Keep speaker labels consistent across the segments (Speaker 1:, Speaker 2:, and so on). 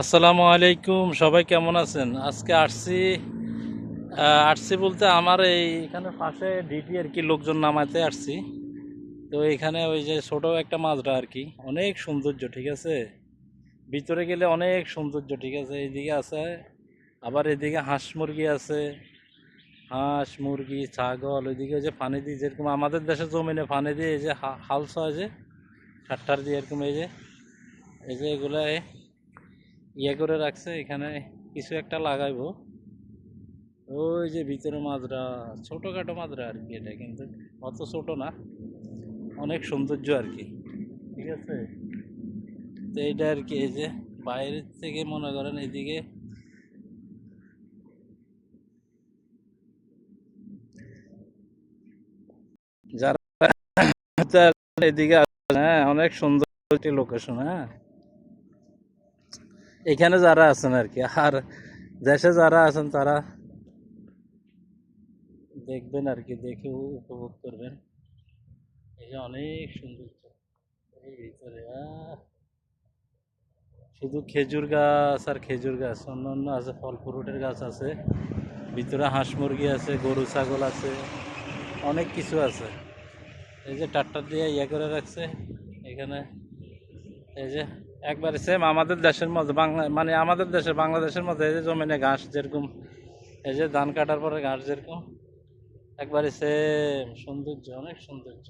Speaker 1: আসসালামু আলাইকুম, সবাই কেমন আছেন? আজকে আসছি আসছি বলতে আমার এই এখানে পাশে ডিটি আর কি লোকজন নামাতে আসছি। তো এখানে ওই যে ছোট একটা মাছটা আর কি, অনেক সৌন্দর্য, ঠিক আছে? ভিতরে গেলে অনেক সৌন্দর্য, ঠিক আছে? এইদিকে আছে, আবার এদিকে হাঁস মুরগি আছে। হাঁস, মুরগি, ছাগল, ওইদিকে ওই যে পানি দিয়ে যেরকম আমাদের দেশে জমিনে পানি দিয়ে এই যে হালস যে, ঠাট্টার দিয়ে এরকম এই যে এই যে এগুলা ইয়ে করে রাখছে, এখানে কিছু একটা লাগাইবো। ওই যে ভিতরে মাছরা ছোটখাটো মাছরা আর কি এটা কিন্তু, অত ছোট না, অনেক সৌন্দর্য আর কি ঠিক আছে? তো এইটা আর কি এই যে বাইরের থেকে মনে করেন এদিকে যারা এদিকে হ্যাঁ অনেক সুন্দর একটি লোকেশন হ্যাঁ। এখানে যারা আছেন আর কি, আর দেশে যারা আছেন তারা দেখবেন আর কি, দেখে উপভোগ করবেন। এই যে অনেক সুন্দর ভিতরে শুধু খেজুর গাছ আর খেজুর গাছ অন্য অন্য আছে ফল ফ্রুটের গাছ আছে, ভিতরে হাঁস মুরগি আছে, গরু, ছাগল আছে, অনেক কিছু আছে। এই যে টাট্টার দিয়ে ইয়ে করে রাখছে, এখানে, এই যে একবারে সেম আমাদের দেশের মধ্যে, বাংলা মানে আমাদের দেশে বাংলাদেশের মধ্যে এই যে জমিনে ঘাস যেরকম, এই যে ধান কাটার পরে ঘাস যেরকম, একবারে সেম সৌন্দর্য, অনেক সৌন্দর্য।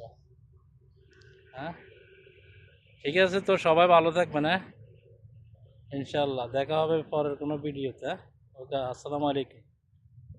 Speaker 1: হ্যাঁ? ঠিক আছে তো, সবাই ভালো থাকবে না ইনশাল্লাহ দেখা হবে পরের কোনো ভিডিওতে। ওকে, আসসালামু আলাইকুম।